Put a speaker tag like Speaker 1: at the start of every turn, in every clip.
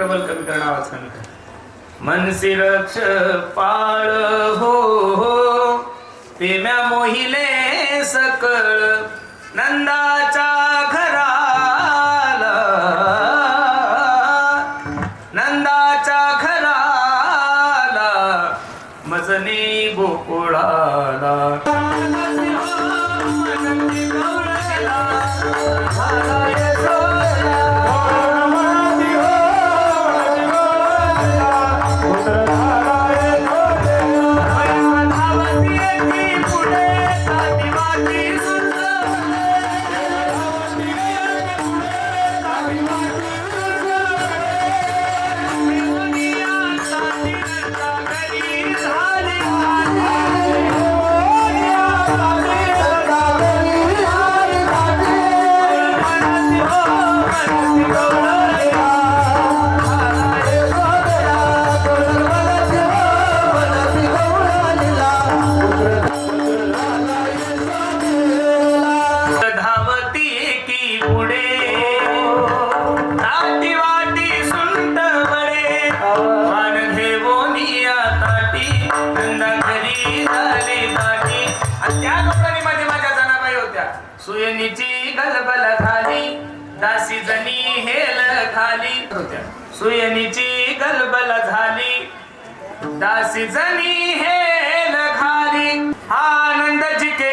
Speaker 1: Double कमी करणं आवाज कमी कर मनसी रक्ष पाळ हो हो. प्रेम्या मोहिले सकळ नंदाच्या घराला. नंदाच्या घराला मजनी गोकुळाला. सुयनीची गलबल झाली दासी जणी हेल खाली. सुयनीची गलबल झाली दासी जनी हेल खाली. आनंद जिके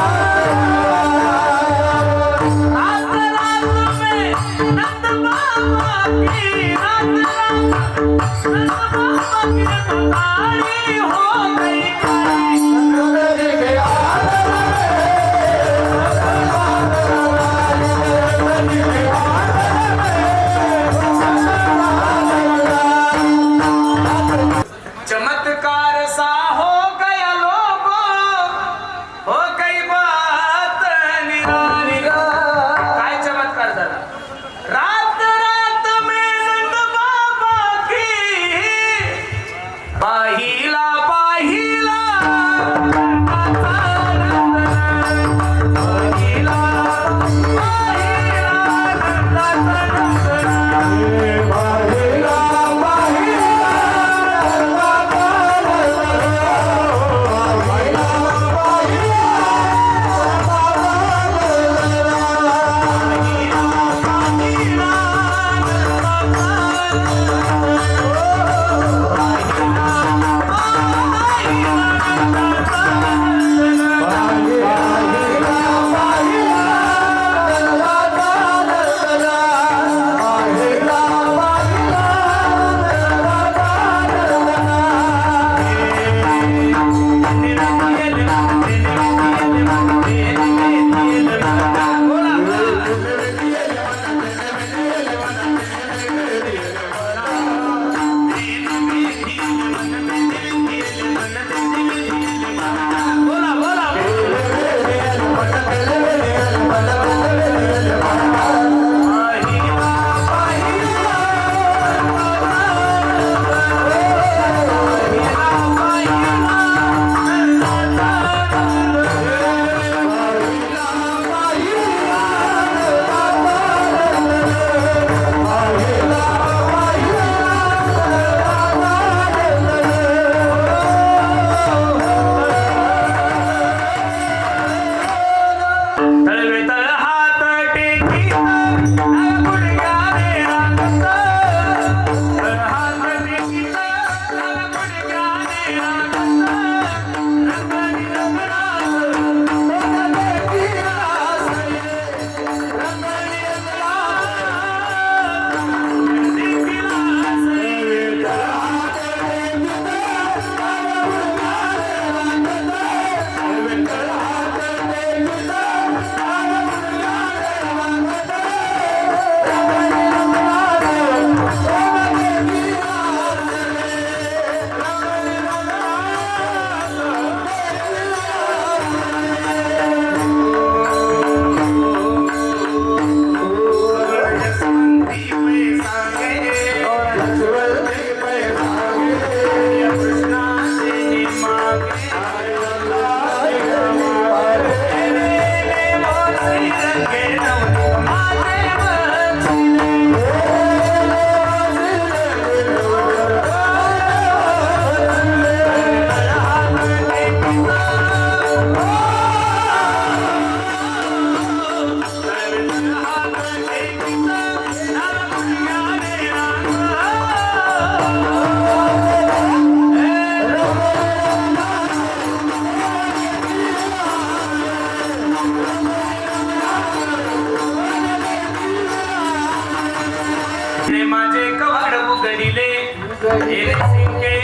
Speaker 1: उजडिले सिंगे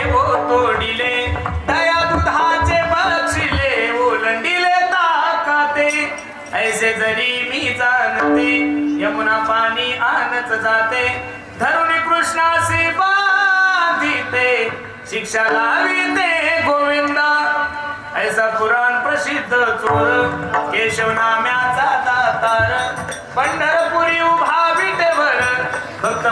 Speaker 1: तोडिले. दया दुधाचे बक्षिले ओलंडिले ताकाते. ऐसे जरी मी जाणते यमुना पाणी आणत जाते. कृष्णाशी बाधिते शिक्षा लाविते गोविंदा. ऐसा पुराण प्रसिद्ध चोर केशव नाम्याचा दातार. पंढरपुरी उभा विटेवर भक्त